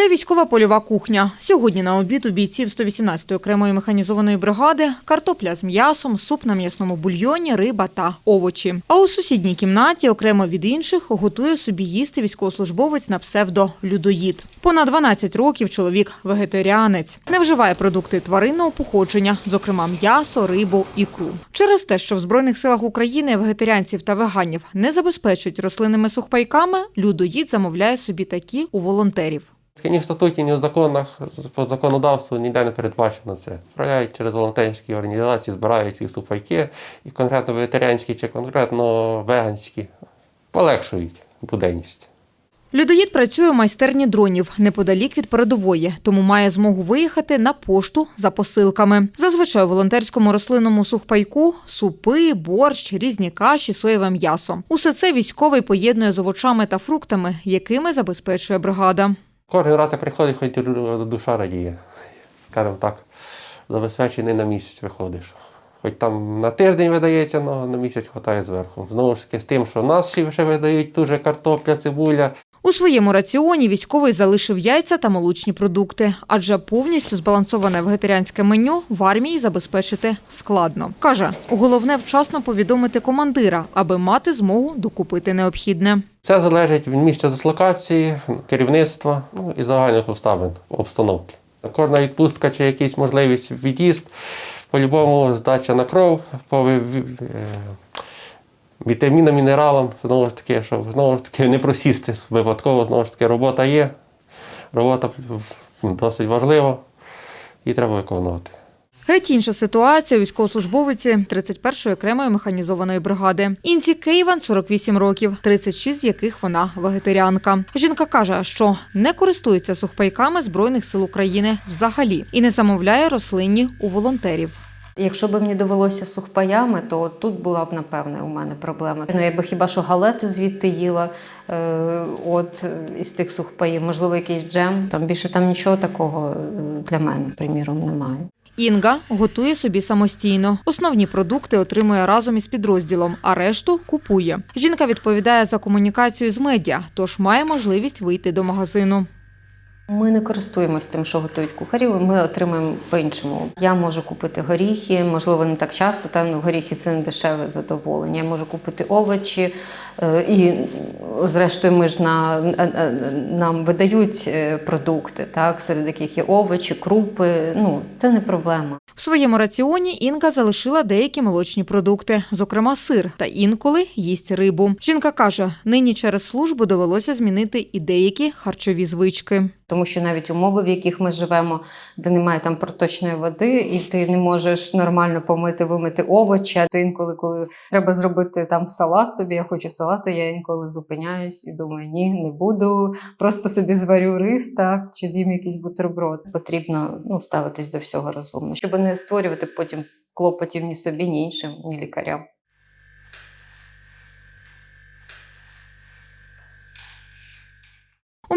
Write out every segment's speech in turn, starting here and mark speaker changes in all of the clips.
Speaker 1: Це військова польова кухня. Сьогодні на обід у бійців 118-ї окремої механізованої бригади картопля з м'ясом, суп на м'ясному бульйоні, риба та овочі. А у сусідній кімнаті, окремо від інших, готує собі їсти військовослужбовець на псевдо Людоїд. Понад 12 років чоловік вегетаріанець. Не вживає продукти тваринного походження, зокрема м'ясо, рибу, ікру. Через те, що в збройних силах України вегетаріанців та веганів не забезпечують рослинними сухпайками, людоїд замовляє собі такі у волонтерів.
Speaker 2: Ні в статуті, ні в законах, по законодавству ніде не передбачено це. Справляють через волонтерські організації, збирають ці сухпайки, і конкретно вегетаріанські чи конкретно веганські полегшують буденність.
Speaker 1: Людоїд працює у майстерні дронів неподалік від передової, тому має змогу виїхати на пошту за посилками. Зазвичай у волонтерському рослинному сухпайку супи, борщ, різні каші, соєве м'ясо. Усе це військовий поєднує з овочами та фруктами, якими забезпечує бригада.
Speaker 2: Кожен раз я приходить, хоч душа радіє. Скажімо так, забезпечений на місяць виходиш. Хоч там на тиждень видається, але на місяць хватає зверху. Знову ж таки, з тим, що нас ще видають дуже картопля, цибуля.
Speaker 1: У своєму раціоні військовий залишив яйця та молочні продукти, адже повністю збалансоване вегетаріанське меню в армії забезпечити складно. Каже, головне вчасно повідомити командира, аби мати змогу докупити необхідне.
Speaker 2: Все залежить від місця дислокації, керівництва ну, і загальних обставин, обстановки. Кожна відпустка чи якась можливість від'їзд, по-любому здача на кров, по ви- ві- вітамінам, мінералам, знову ж таки, щоб знову ж таки не просісти випадково, знову ж таки, робота є. Робота досить важлива і треба виконувати.
Speaker 1: Геть інша ситуація у військовослужбовиці 31-ї окремої механізованої бригади. Інці Кейван 48 років, 36 з яких вона вегетаріанка. Жінка каже, що не користується сухпайками збройних сил України взагалі і не замовляє рослинні у волонтерів.
Speaker 3: Якщо б мені довелося сухпаями, то тут була б напевне у мене проблема. Ну я би хіба що галети звідти їла, е, от е, із тих сухпаїв, можливо, якийсь джем. Там більше там нічого такого е, для мене, приміром, немає.
Speaker 1: Інга готує собі самостійно. Основні продукти отримує разом із підрозділом, а решту купує. Жінка відповідає за комунікацію з медіа, тож має можливість вийти до магазину.
Speaker 3: Ми не користуємось тим, що готують кухарі. Ми отримуємо по-іншому. Я можу купити горіхи, можливо, не так часто. Там ну, горіхи це не дешеве задоволення. Я можу купити овочі, е, і зрештою, ми ж на, на- нам видають е, продукти, так, серед яких є овочі, крупи. Ну, це не проблема.
Speaker 1: В своєму раціоні Інга залишила деякі молочні продукти, зокрема сир, та інколи їсть рибу. Жінка каже, нині через службу довелося змінити і деякі харчові звички.
Speaker 3: Тому що навіть умови, в яких ми живемо, де немає там проточної води, і ти не можеш нормально помити, вимити овочі. То інколи, коли треба зробити там салат собі, я хочу салату, я інколи зупиняюсь і думаю, ні, не буду. Просто собі зварю рис, так чи з'їм якийсь бутерброд. Потрібно ну, ставитись до всього розумно, щоб не створювати потім клопотів ні собі, ні іншим, ні лікарям.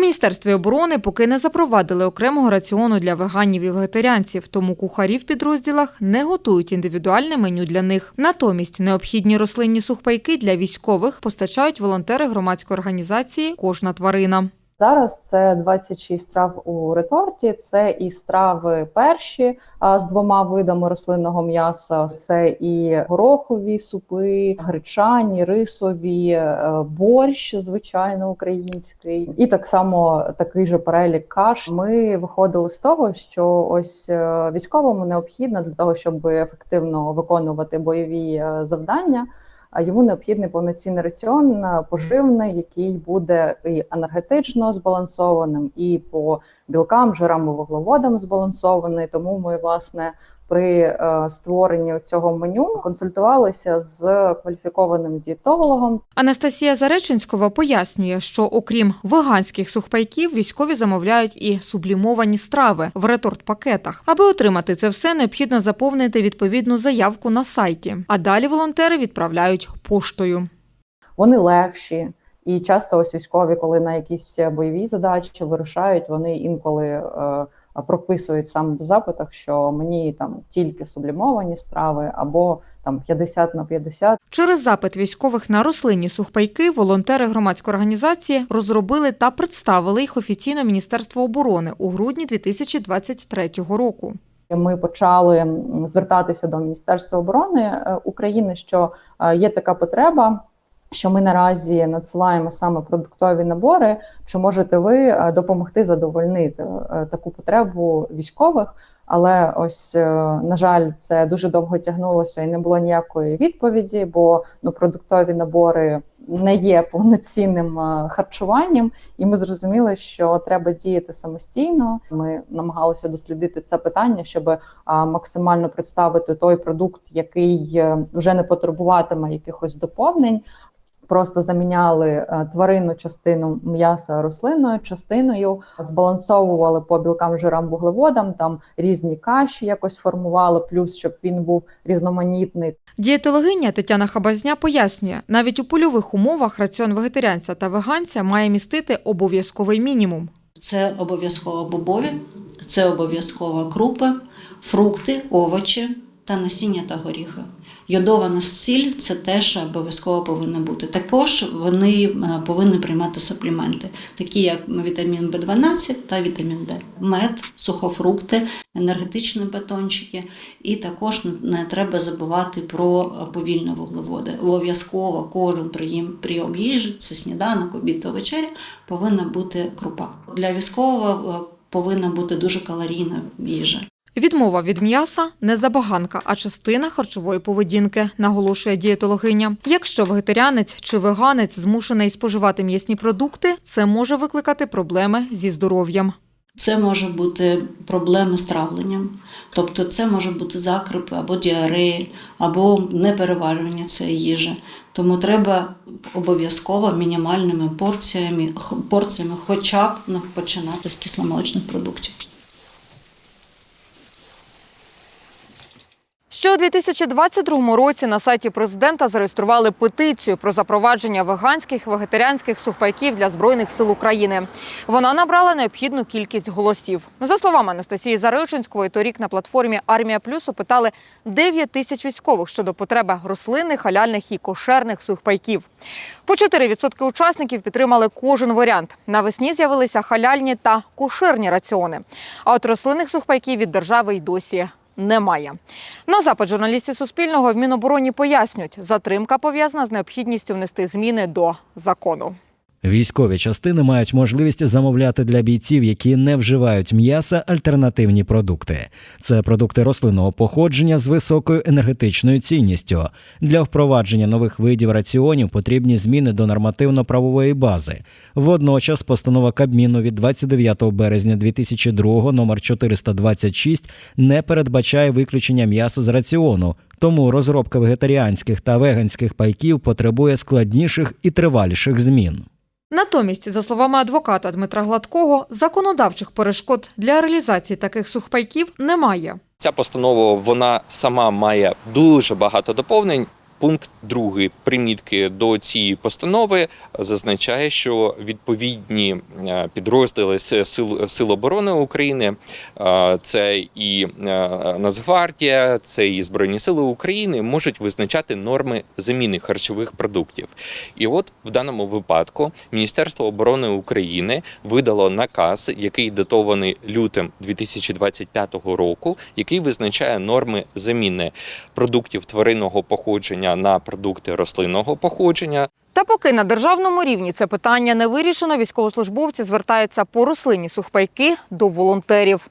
Speaker 1: Міністерстві оборони поки не запровадили окремого раціону для веганів і вегетаріанців, тому кухарі в підрозділах не готують індивідуальне меню для них. Натомість необхідні рослинні сухпайки для військових постачають волонтери громадської організації Кожна тварина.
Speaker 4: Зараз це 26 страв у реторті. Це і страви перші а, з двома видами рослинного м'яса. Це і горохові супи, гречані, рисові, е, борщ, звичайно, український, і так само такий же перелік каш. Ми виходили з того, що ось е, військовому необхідно для того, щоб ефективно виконувати бойові е, завдання. А йому необхідний повноцінний раціон е, поживний, який буде і енергетично збалансованим, і по білкам, жирам і вуглеводам збалансований. Тому ми власне при е, створенні цього меню консультувалися з кваліфікованим дієтологом,
Speaker 1: Анастасія Зареченськова пояснює, що окрім веганських сухпайків, військові замовляють і сублімовані страви в реторт-пакетах. Аби отримати це все, необхідно заповнити відповідну заявку на сайті. А далі волонтери відправляють поштою.
Speaker 4: вони легші. І часто ось військові, коли на якісь бойові задачі вирушають, вони інколи е, прописують саме в запитах, що мені там тільки сублімовані страви або там 50 на 50.
Speaker 1: Через запит військових на рослинні сухпайки волонтери громадської організації розробили та представили їх офіційно Міністерству оборони у грудні 2023 року.
Speaker 4: Ми почали звертатися до Міністерства оборони е, України, що е, є така потреба. Що ми наразі надсилаємо саме продуктові набори. Чи можете ви е, допомогти задовольнити е, таку потребу військових? Але ось е, на жаль, це дуже довго тягнулося і не було ніякої відповіді, бо ну продуктові набори не є повноцінним харчуванням, і ми зрозуміли, що треба діяти самостійно. Ми намагалися дослідити це питання, щоб максимально представити той продукт, який вже не потребуватиме якихось доповнень. Просто заміняли е, тваринну частину м'яса рослинною частиною, збалансовували по білкам, жирам, вуглеводам, там різні каші якось формували, плюс щоб він був різноманітний.
Speaker 1: Дієтологиня Тетяна Хабазня пояснює, навіть у польових умовах раціон вегетаріанця та веганця має містити обов'язковий мінімум.
Speaker 5: Це обов'язково бобові, це обов'язково крупи, фрукти, овочі та насіння та горіхи. Йодована сіль це теж обов'язково повинно бути. Також вони е, повинні приймати супліменти, такі як вітамін В12 та вітамін Д, мед, сухофрукти, енергетичні батончики. І також не- не треба забувати про повільні вуглеводи. Обов'язково кожен прийом, прийом їжі, це сніданок, обід та вечеря, повинна бути крупа. Для військового е, повинна бути дуже калорійна їжа.
Speaker 1: Відмова від м'яса не забаганка, а частина харчової поведінки, наголошує дієтологиня. Якщо вегетаріанець чи веганець змушений споживати м'ясні продукти, це може викликати проблеми зі здоров'ям.
Speaker 5: Це може бути проблеми з травленням, тобто це може бути закрипи або діареї, або непереварювання цієї їжі. Тому треба обов'язково мінімальними порціями, порціями хоча б починати з кисломолочних продуктів.
Speaker 1: Ще у 2022 році на сайті президента зареєстрували петицію про запровадження веганських вегетаріанських сухпайків для збройних сил України. Вона набрала необхідну кількість голосів. За словами Анастасії Заричинської, торік на платформі Армія Плюс опитали 9 тисяч військових щодо потреби рослинних, халяльних і кошерних сухпайків. По 4% учасників підтримали кожен варіант. Навесні з'явилися халяльні та кошерні раціони. А от рослинних сухпайків від держави й досі немає. На запит журналістів Суспільного в Мінобороні пояснюють, затримка пов'язана з необхідністю внести зміни до закону.
Speaker 6: Військові частини мають можливість замовляти для бійців, які не вживають м'яса, альтернативні продукти. Це продукти рослинного походження з високою енергетичною цінністю. Для впровадження нових видів раціонів потрібні зміни до нормативно-правової бази. Водночас, постанова Кабміну від 29 березня 2002 номер 426 не передбачає виключення м'яса з раціону. Тому розробка вегетаріанських та веганських пайків потребує складніших і триваліших змін.
Speaker 1: Натомість, за словами адвоката Дмитра Гладкого, законодавчих перешкод для реалізації таких сухпайків немає.
Speaker 7: Ця постанова вона сама має дуже багато доповнень. Пункт другий примітки до цієї постанови зазначає, що відповідні е, підрозділи сил, сил оборони України, е, це і е, Нацгвардія, це і Збройні Сили України, можуть визначати норми заміни харчових продуктів. І от в даному випадку Міністерство оборони України видало наказ, який датований лютим 2025 року, який визначає норми заміни продуктів тваринного походження на продукти рослинного походження.
Speaker 1: Та поки на державному рівні це питання не вирішено, військовослужбовці звертаються по рослинні сухпайки до волонтерів.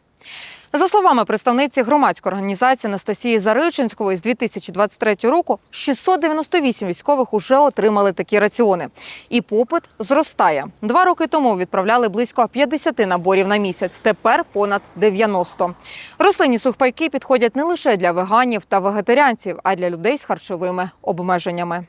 Speaker 1: За словами представниці громадської організації Анастасії Заричинської, з 2023 року 698 військових уже отримали такі раціони. І попит зростає. Два роки тому відправляли близько 50 наборів на місяць, тепер понад 90. Рослинні сухпайки підходять не лише для веганів та вегетаріанців, а й для людей з харчовими обмеженнями.